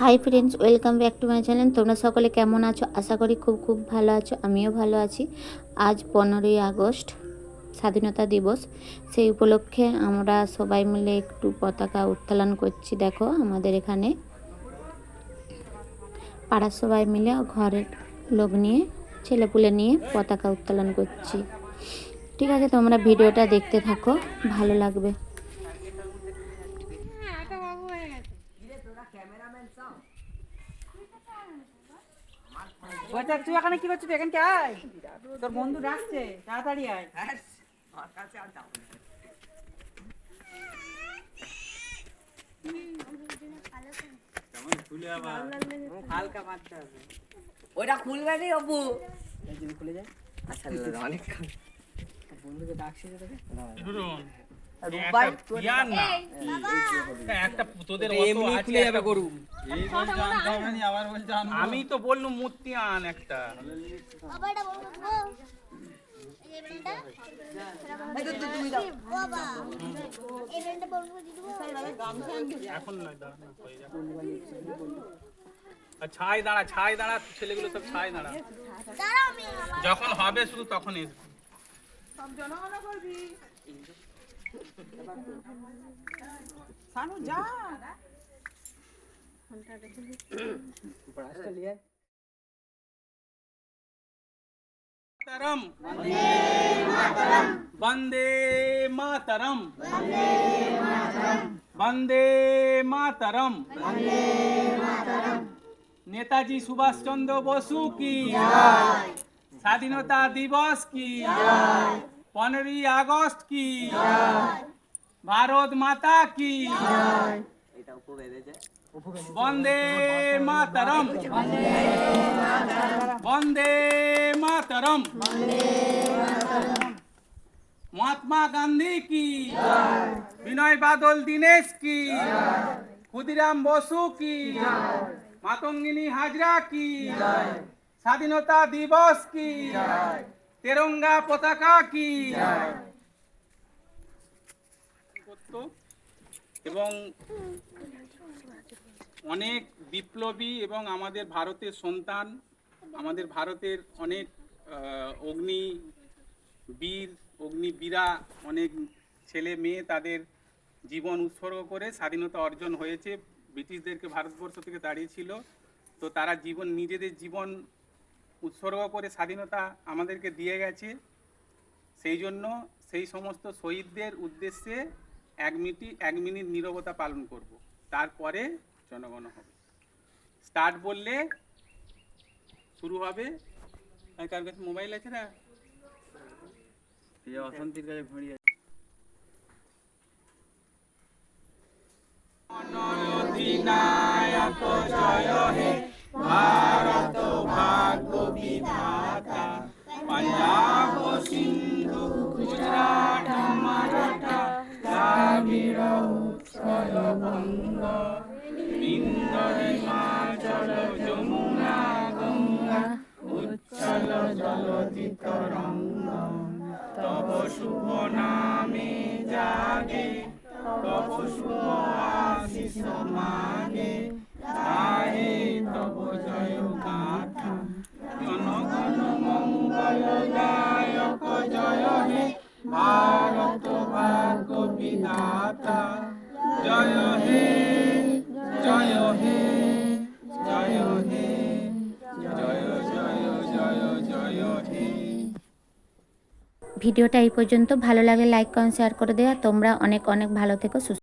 Hi friends welcome back to my channel তোমরা সকলে কেমন আছো? আশা করি খুব খুব ভালো আছো, আমিও ভালো আছি। আজ পনেরোই আগস্ট, স্বাধীনতা দিবস। সেই উপলক্ষে আমরা সবাই মিলে একটু পতাকা উত্তোলন করছি। দেখো, আমাদের এখানে পাড়ার সবাই মিলে ঘরের লোক নিয়ে, ছেলেপুলে নিয়ে পতাকা উত্তোলন করছি। ঠিক আছে, তোমরা ভিডিওটা দেখতে থাকো, ভালো লাগবে। বলছে তুই এখানে কি করছিস? এখানকে আয়। তোর বন্ধু ডাকছে তাড়াতাড়ি আয়। হালকা মারতে হবে ওটা খুলবে নি অপু? খুলে যায়। আচ্ছা অনেক বন্ধুকে ডাকছে তোকে যাবে গরু। আমি তো বললুম মূর্তি আন একটা। বাবা এটা বলব তো এই পেনটা এই তো তুই- তুমি দাও বাবা। এই পেনটা বলব দিদি এখন নয় দাঁড়া না, হয়ে যাক। আর ছাই দাঁড়া ছাই দাঁড়া ছেলেগুলো সব ছাই দাঁড়া। যখন হবে শুধু তখন এসবে। সানু যা লিয়ে মাতরম বন্দে মাতরম বন্দে মাতরম নেতাজি সুভাষচন্দ্র বসু কি স্বাধীনতা দিবস কি পনেরোই আগস্ট কি? ভারত মাতা কি? বন্দে মাতরম। বন্দে মাতরম। মহাত্মা গান্ধী কি? বিনয় বাদল দীনেশ কি? ক্ষুদিরাম বসু কি? মাতঙ্গিনী হাজরা কি? স্বাধীনতা দিবস কি? তেরঙ্গা পতাকা কি? করতো এবং অনেক বিপ্লবী এবং আমাদের ভারতের সন্তান আমাদের ভারতের অনেক অগ্নি বীর অগ্নিবীরা অনেক ছেলে মেয়ে তাদের জীবন উৎসর্গ করে স্বাধীনতা অর্জন হয়েছে। ব্রিটিশদেরকে ভারতবর্ষ থেকে দাঁড়িয়েছিল তো তারা জীবন নিজেদের জীবন উৎসর্গ করে স্বাধীনতা আমাদেরকে দিয়ে গেছে। সেই জন্য সেই সমস্ত শহীদদের উদ্দেশ্যে এক মিনিট এক মিনিট নীরবতা পালন করব। তারপরে জনগণ হবে। স্টার্ট বললে শুরু হবে। কার কাছে মোবাইল আছে না? অশান্তির কাছে ঘড়ি অধিনায়ক জয় হে দ্রাবিড় উৎকল হিমাচল যমুনা গঙ্গা উচ্ছল জলধি তরঙ্গ তব শুভ নামে জাগে তব শুভ আশিস মাগে ভিডিওটা এই পর্যন্ত। ভালো লাগে লাইক কমেন্ট শেয়ার করে দেওয়া তোমরা অনেক অনেক ভালো থেকো, সুস্থ